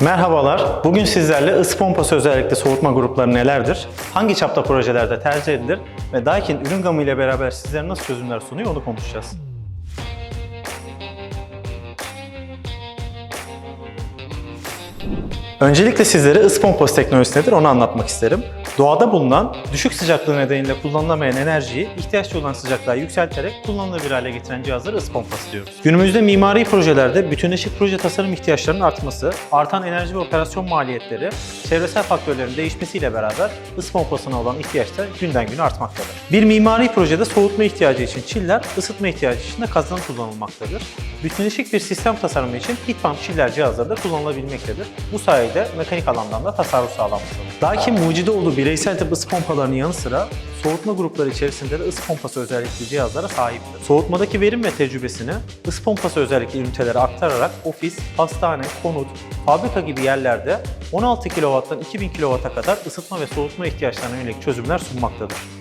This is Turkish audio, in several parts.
Merhabalar. Bugün sizlerle ısı pompası özellikle soğutma grupları nelerdir? Hangi çapta projelerde tercih edilir? Ve Daikin ürün gamı ile beraber sizlere nasıl çözümler sunuyor onu konuşacağız. Öncelikle sizlere ısı pompası teknolojisi nedir onu anlatmak isterim. Doğada bulunan düşük sıcaklığı nedeniyle kullanılamayan enerjiyi ihtiyaç duyulan sıcaklığa yükselterek kullanılabilir hale getiren cihazlara ısı pompası diyoruz. Günümüzde mimari projelerde bütünleşik proje tasarım ihtiyaçlarının artması, artan enerji ve operasyon maliyetleri, çevresel faktörlerin değişmesiyle beraber ısı pompasına olan ihtiyaç da günden güne artmaktadır. Bir mimari projede soğutma ihtiyacı için çiller, ısıtma ihtiyacı için de kazan kullanılmaktadır. Bütünleşik bir sistem tasarımı için heat pump cihazları da kullanılabilmektedir. Bu sayede mekanik alandan da tasarruf sağlanmaktadır. Daikin mucide olduğu bireysel tip ısı pompalarının yanı sıra soğutma grupları içerisinde de ısı pompası özellikli cihazlara sahiptir. Soğutmadaki verim ve tecrübesini ısı pompası özellikli ünitelere aktararak ofis, hastane, konut, fabrika gibi yerlerde 16 kW'dan 2000 kW'a kadar ısıtma ve soğutma ihtiyaçlarına yönelik çözümler sunmaktadır.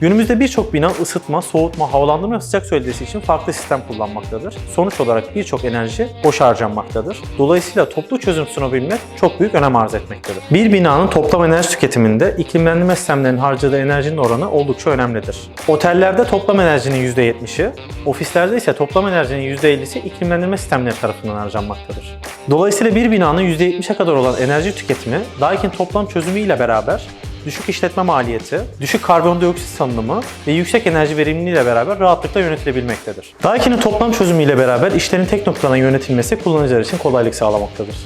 Günümüzde birçok bina ısıtma, soğutma, havalandırma ve sıcak elde için farklı sistem kullanmaktadır. Sonuç olarak birçok enerji boş harcanmaktadır. Dolayısıyla toplu çözüm sunabilmek çok büyük önem arz etmektedir. Bir binanın toplam enerji tüketiminde iklimlendirme sistemlerinin harcadığı enerjinin oranı oldukça önemlidir. Otellerde toplam enerjinin %70'i, ofislerde ise toplam enerjinin %50'si iklimlendirme sistemleri tarafından harcanmaktadır. Dolayısıyla bir binanın %70'e kadar olan enerji tüketimi Daikin toplam çözümü ile beraber düşük işletme maliyeti, düşük karbondioksit salınımı ve yüksek enerji verimliliği ile beraber rahatlıkla yönetilebilmektedir. Daikin'in toplam çözümü ile beraber işlerin tek noktadan yönetilmesi kullanıcılar için kolaylık sağlamaktadır.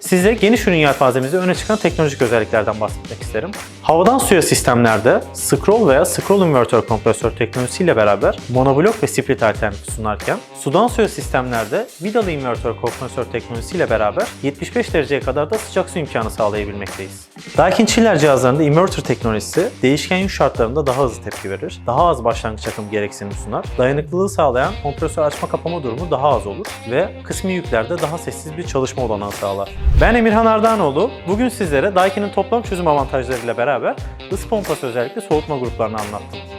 Size geniş ürün yelpazemizde öne çıkan teknolojik özelliklerden bahsetmek isterim. Havadan suya sistemlerde scroll veya scroll inverter kompresör teknolojisiyle beraber monoblok ve split alternatifi sunarken, sudan suya sistemlerde vidalı inverter kompresör teknolojisiyle beraber 75 dereceye kadar da sıcak su imkanı sağlayabilmekteyiz. Daikin chiller cihazlarında inverter teknolojisi değişken yük şartlarında daha hızlı tepki verir, daha az başlangıç akım gereksinimi sunar, dayanıklılığı sağlayan kompresör açma kapama durumu daha az olur ve kısmi yüklerde daha sessiz bir çalışma olanağı sağlar. Ben Emirhan Ardanoğlu. Bugün sizlere Daikin'in toplam çözüm avantajlarıyla beraber ısı pompası özellikle soğutma gruplarını anlattım.